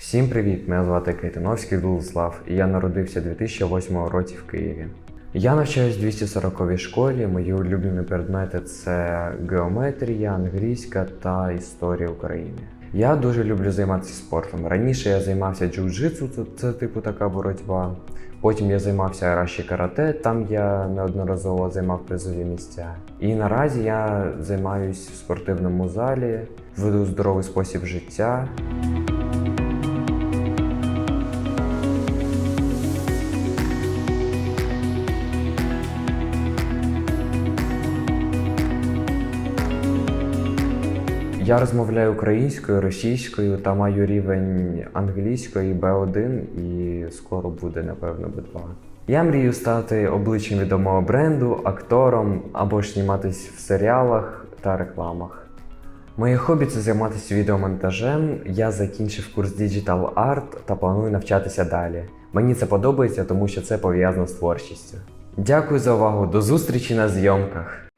Всім привіт! Мене звати Кайтиновський Владислав, і я народився 2008 році в Києві. Я навчаюсь в 240 школі. Мої улюблені предмети це геометрія, англійська та історія України. Я дуже люблю займатися спортом. Раніше я займався джиу-джитсу, це, типу така боротьба. Потім я займався араші карате, там я неодноразово займав призові місця. І наразі я займаюсь в спортивному залі, веду здоровий спосіб життя. Я розмовляю українською, російською та маю рівень англійської B1 і скоро буде, напевно, B2. Я мрію стати обличчям відомого бренду, актором або ж зніматись в серіалах та рекламах. Моє хобі це займатися відеомонтажем. Я закінчив курс Digital Art та планую навчатися далі. Мені це подобається, тому що це пов'язано з творчістю. Дякую за увагу, до зустрічі на зйомках!